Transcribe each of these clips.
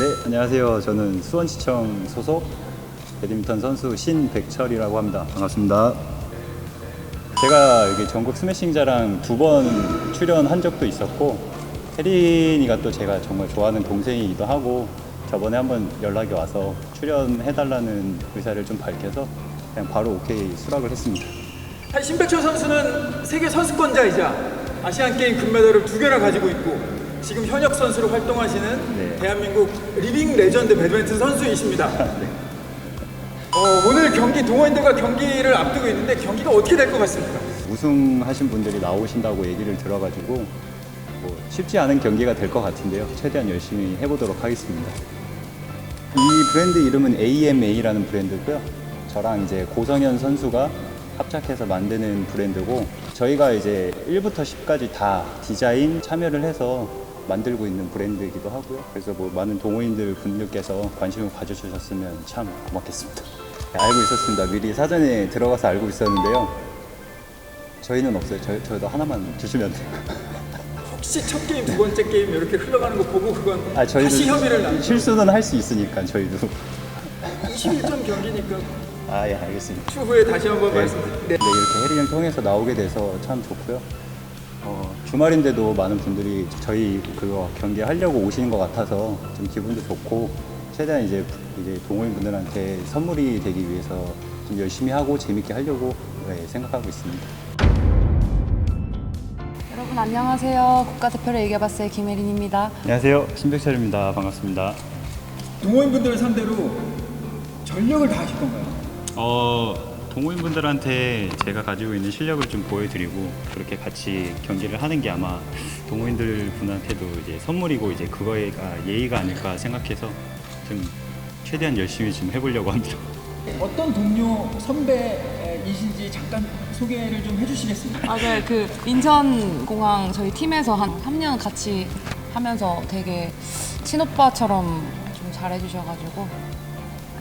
네, 안녕하세요. 저는 수원시청 소속 배드민턴 선수 신백철이라고 합니다. 반갑습니다. 제가 여기 전국 스매싱 자랑 두 번 출연한 적도 있었고 혜린이가 또 제가 정말 좋아하는 동생이기도 하고 저번에 한번 연락이 와서 출연해달라는 의사를 좀 밝혀서 그냥 바로 오케이 수락을 했습니다. 신백철 선수는 세계 선수권자이자 아시안 게임 금메달을 두 개나 가지고 있고 지금 현역 선수로 활동하시는 네. 대한민국 리빙 레전드 배드민턴 선수이십니다. 어, 오늘 경기 동호인들과 경기를 앞두고 있는데 경기가 어떻게 될 것 같습니까? 우승하신 분들이 나오신다고 얘기를 들어가지고 뭐 쉽지 않은 경기가 될 것 같은데요. 최대한 열심히 해보도록 하겠습니다. 이 브랜드 이름은 AMA라는 브랜드고요. 저랑 이제 고성현 선수가 합작해서 만드는 브랜드고 저희가 이제 1부터 10까지 다 디자인 참여를 해서 만들고 있는 브랜드이기도 하고요. 그래서 뭐 많은 동호인들 분들께서 관심을 가져주셨으면 참 고맙겠습니다. 네, 알고 있었습니다. 미리 사전에 들어가서 알고 있었는데요. 저희는 없어요. 저, 저희도 하나만 주시면 돼요. 혹시 첫 게임, 두 번째 게임 이렇게 흘러가는 거 보고 그건 아, 다시 혐의를 남 실수는 할 수 있으니까 저희도. 21점 경기니까 아, 예, 알겠습니다. 추후에 다시 한번 네. 말씀드릴게요. 네, 이렇게 해리를 통해서 나오게 돼서 참 좋고요. 어, 주말인데도 많은 분들이 저희 그거 경기 하려고 오시는 것 같아서 좀 기분도 좋고 최대한 이제 이제 동호인분들한테 선물이 되기 위해서 좀 열심히 하고 재밌게 하려고 네, 생각하고 있습니다. 여러분 안녕하세요. 국가대표를 얘기해봤어요. 김혜린입니다. 안녕하세요, 신백철입니다. 반갑습니다. 동호인분들을 상대로 전력을 다하실 건가요? 어, 동호인분들한테 제가 가지고 있는 실력을 좀 보여드리고 그렇게 같이 경기를 하는 게 아마 동호인들 분한테도 이제 선물이고 이제 그거가 예의가 아닐까 생각해서 좀 최대한 열심히 좀 해보려고 합니다. 어떤 동료 선배이신지 잠깐 소개를 좀 해주시겠습니까? 아, 네. 그 인천공항 저희 팀에서 한 3년 같이 하면서 되게 친오빠처럼 좀 잘해주셔가지고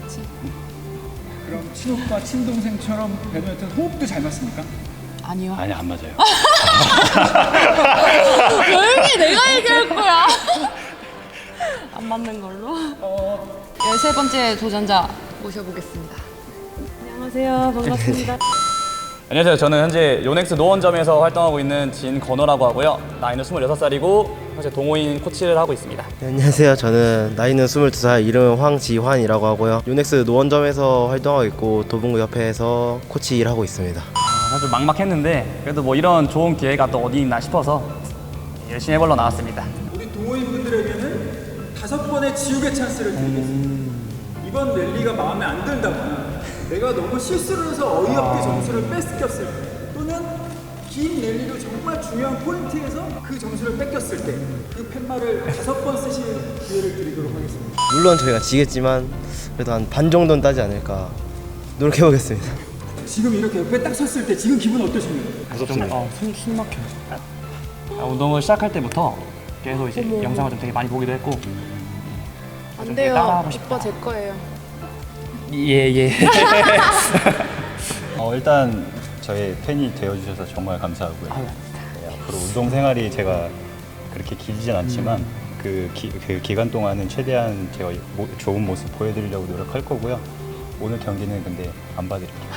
같이 그럼 친오빠, 친동생처럼 배드민턴 호흡도 잘 맞습니까? 아니요. 아니 안 맞아요. 조용히 내가 얘기할 거야. 안 맞는 걸로. 어, 13번째 도전자 모셔보겠습니다. 안녕하세요. 반갑습니다. 안녕하세요. 저는 현재 요넥스 노원점에서 활동하고 있는 진건호라고 하고요. 나이는 26살이고 현재 동호인 코치를 하고 있습니다. 네, 안녕하세요. 저는 나이는 22살, 이름은 황지환이라고 하고요. 유넥스 노원점에서 활동하고 있고 도봉구 협회에서 코치 일하고 있습니다. 아, 사실 막막했는데 그래도 뭐 이런 좋은 기회가 또 어디 있나 싶어서 열심히 해보러 나왔습니다. 우리 동호인분들에게는 다섯 번의 지우개 찬스를 드리겠습니다. 이번 랠리가 마음에 안 든다거나 내가 너무 실수를 해서 어이없게 점수를 뺏겼을 때 또는 긴 랠리로 정말 중요한 포인트에서 그 점수를 뺏겼을 때 그 팻말을 다섯 번 쓰실 기회를 드리도록 하겠습니다. 물론 저희가 지겠지만 그래도 한 반 정도는 따지 않을까 노력해 보겠습니다. 지금 이렇게 옆에 딱 섰을 때 지금 기분 어떠십니까? 좀 어, 숨, 숨 막혀요. 아, 운동을 시작할 때부터 계속 이제 영상을 좀 되게 많이 보기도 했고 안 돼요. 따라하고 오빠 제 거예요. 예 예. 어, 일단 저의 팬이 되어주셔서 정말 감사하고요. 네, 앞으로 운동 생활이 제가 그렇게 길진 않지만 그, 기, 그 기간 동안은 최대한 제가 모- 좋은 모습 보여드리려고 노력할 거고요. 오늘 경기는 근데 안 봐드릴게요.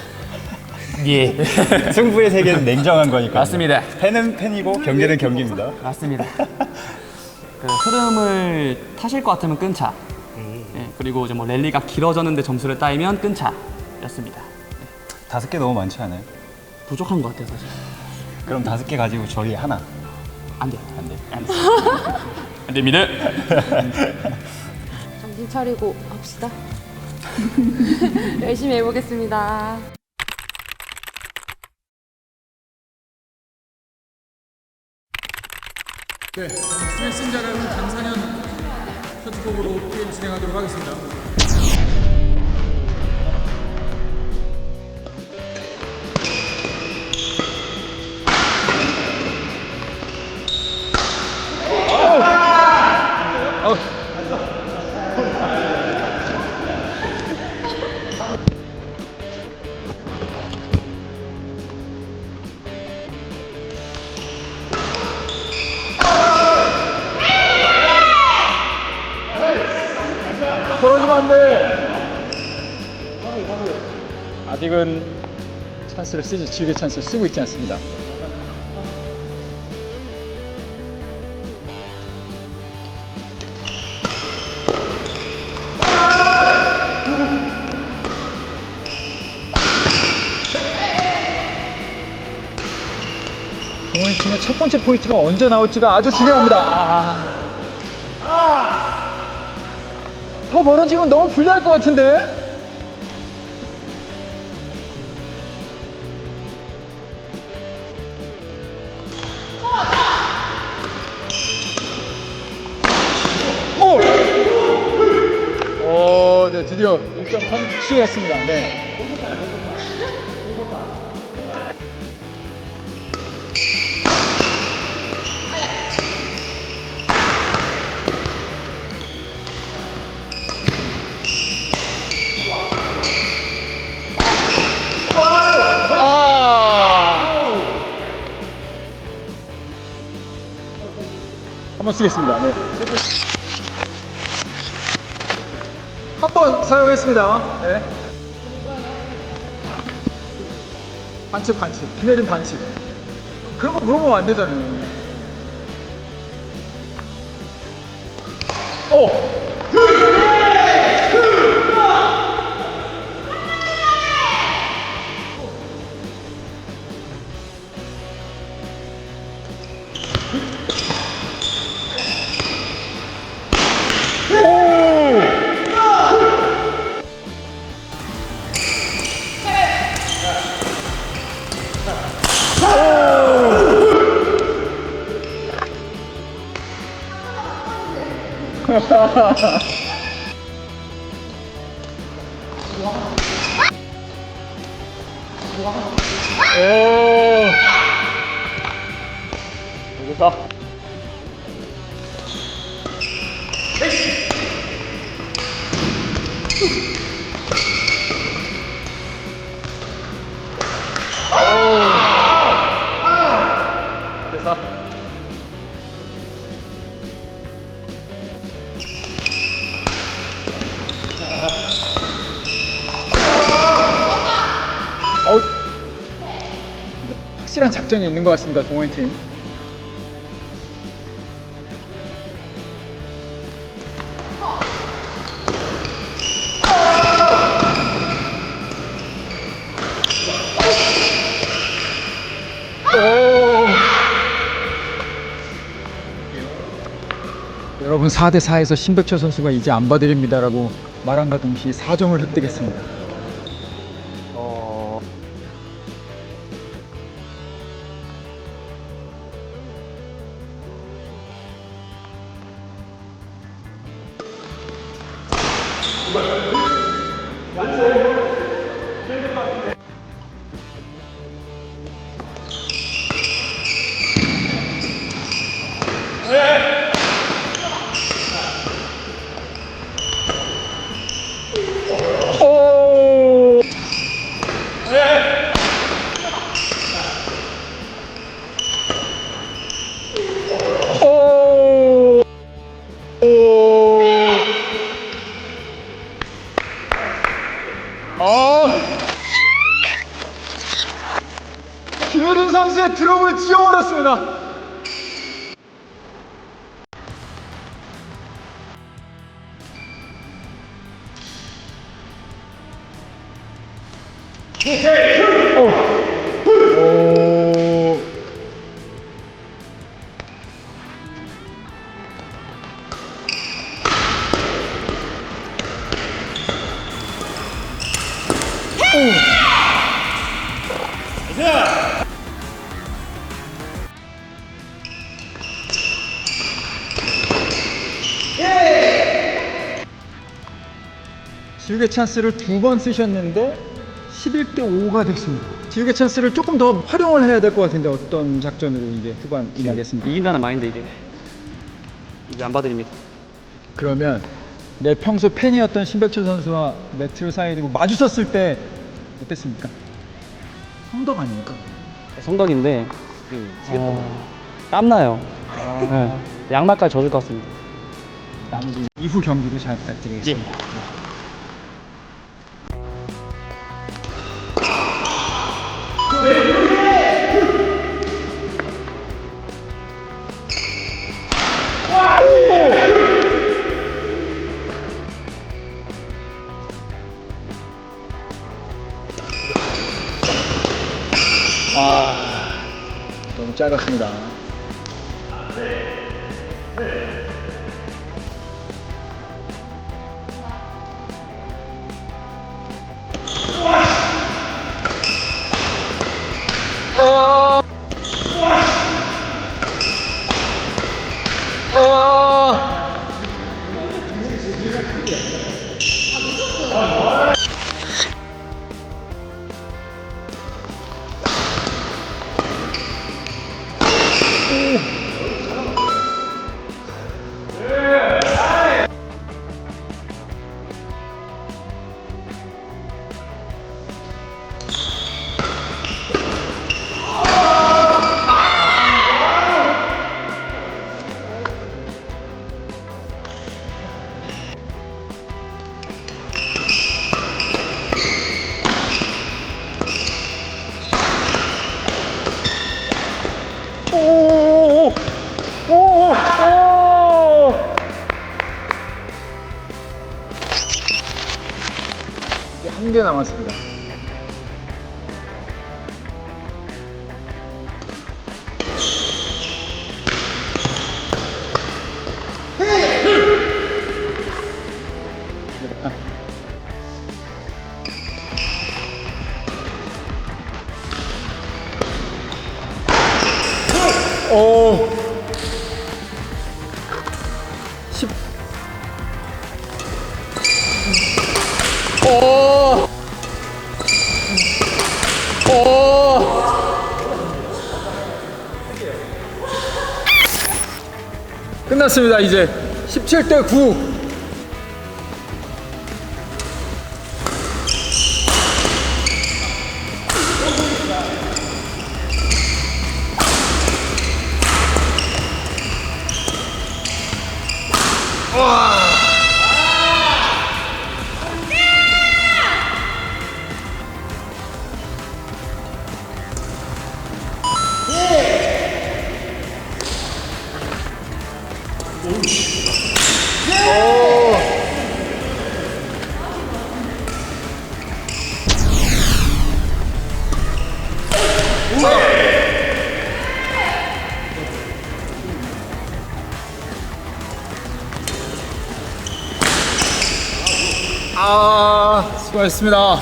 예. 승부의 세계는 냉정한 거니까. 맞습니다. 팬은 팬이고 경기는 경기입니다. 맞습니다. 그 흐름을 타실 것 같으면 끈차. 예, 그리고 이제 뭐 랠리가 길어졌는데 점수를 따이면 끈차였습니다. 다섯 개 너무 많지 않아요? 부족한 것 같아요 사실. 그럼 다섯 개 가지고 저희 하나. 안 돼요. 안 돼. 안 돼요. 안 됩니다. 정신 차리고 합시다. 열심히 해보겠습니다. 네, 스매싱자라는 강산현 셔츠콕으로 게임 진행하도록 하겠습니다. 위험한데. 아직은 찬스를 쓰지 지우개 찬스를 쓰고 있지 않습니다. 동원 팀의 첫 번째 포인트가 언제 나올지가 아주 중요합니다. 아. 더 벌어지면 너무 불리할 것 같은데? 오! 오, 네, 드디어 1.3 취했습니다. 네. 한번 쓰겠습니다. 네. 한번 사용했습니다. 네. 반칙 반칙. 비 내린 반칙. 그런 거 물어보면 안 되잖아요. 어! 오! 여기서 어, 확실한 작전이 있는 것 같습니다, 동호인 팀. 오! 여러분 4대 4에서 신백철 선수가 이제 안 봐드립니다라고 말한과 동시에 4점을 획득했습니다. 오. 지우개 찬스를 두 번 쓰셨는데 11대 5가 됐습니다. 지우개 찬스를 조금 더 활용을 해야 될 것 같은데 어떤 작전으로 이제 후반 임하겠습니다. 이긴다는 마인드 이제 이제 안 봐드립니다. 그러면 내 평소 팬이었던 신백철 선수와 매트를 사이에 두고 마주쳤을 때 어땠습니까? 성덕 아닙니까? 성덕인데 어, 땀나요. 네. 양말까지 젖을 것 같습니다. 남은 이후 경기도 잘 부탁드리겠습니다. 예. 너무 짧았습니다. 끝났습니다. 이제 17대 9. 수고하셨습니다.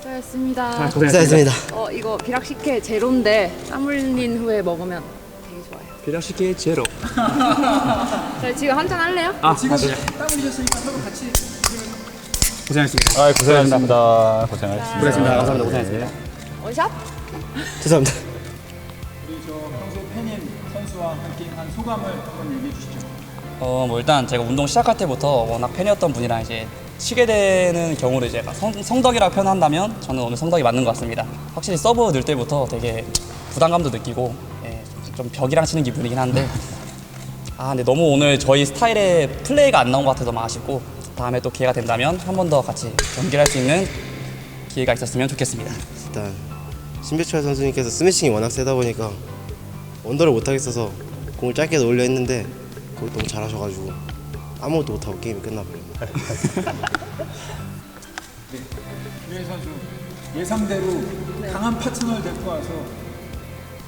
수고하셨습니다. 고생했습니다. 어, 이거 비락식혜 제로인데 땀 흘린 후에 먹으면 되게 좋아요. 비라시케 제로. 저희 지금 한잔 할래요? 아, 지금 땀 흘리셨으니까 서로 같이 고생하셨습니다. 아, 고생하셨습니다. 고생하셨습니다. 고생하셨습니다. 감사합니다. 고생하셨습니다. 원샷? 죄송합니다. 우리 저 평소 팬인 선수와 함께 한 소감을 한번 얘기해 주시죠. 어, 뭐 일단 제가 운동 시작할 때부터 워낙 팬이었던 분이랑 이제 치게 되는 경우를 이제 성, 성덕이라고 표현한다면 저는 오늘 성덕이 맞는 것 같습니다. 확실히 서브 넣을 때부터 되게 부담감도 느끼고 예, 좀 벽이랑 치는 기분이긴 한데 아 근데 너무 오늘 저희 스타일의 플레이가 안 나온 것 같아서 너무 아쉽고 다음에 또 기회가 된다면 한 번 더 같이 경기를 할 수 있는 기회가 있었으면 좋겠습니다. 일단 신배철 선수님께서 스매싱이 워낙 세다 보니까 언더를 못 하겠어서 공을 짧게 넣으려 했는데 그걸 너무 잘하셔가지고 아무것도 못하고 게임이 끝나버렸네요. 유현 선수 예상대로 강한 파트너를 데리고 와서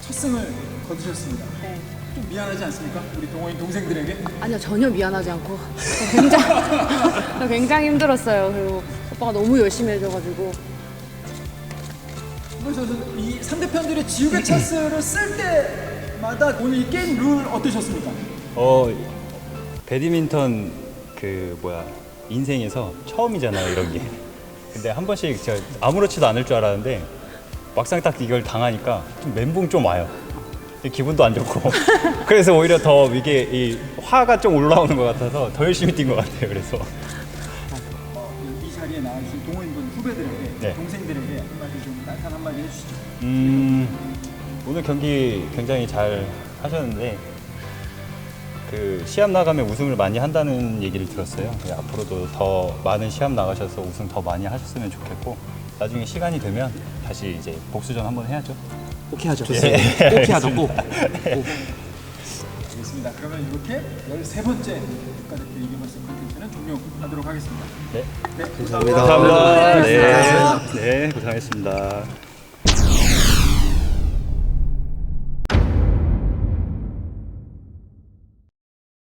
첫 승을 거두셨습니다. 네. 좀 미안하지 않습니까? 우리 동호인 동생들에게? 아니요 전혀 미안하지 않고 저 굉장히 저 굉장히 힘들었어요. 그리고 오빠가 너무 열심히 해줘가지고 선수 이 상대편들의 지우개 찬스를 쓸 때마다 오늘 이 게임 룰 어떠셨습니까? 어, 배드민턴 그 뭐야 인생에서 처음이잖아요 이런 게. 근데 한 번씩 제가 아무렇지도 않을 줄 알았는데 막상 딱 이걸 당하니까 좀 멘붕 좀 와요. 기분도 안 좋고 그래서 오히려 더 이게 이 화가 좀 올라오는 것 같아서 더 열심히 뛴 것 같아요. 그래서 어, 이 자리에 나와주신 동호인분 후배들에게 네. 동생 주시죠. 음, 오늘 경기 굉장히 잘 하셨는데 그 시합 나가면 우승을 많이 한다는 얘기를 들었어요. 예, 앞으로도 더 많은 시합 나가셔서 우승 더 많이 하셨으면 좋겠고 나중에 시간이 되면 다시 이제 복수전 한번 해야죠. 오케이 하죠. 좋습니다. 오케이 하죠. 꼭. 알겠습니다. 그러면 이렇게 13번째 국가대표 이겨버스 콘텐츠는 종료하도록 하겠습니다. 네. 네, 감사합니다. 감사합니다. 네, 네, 고생하셨습니다.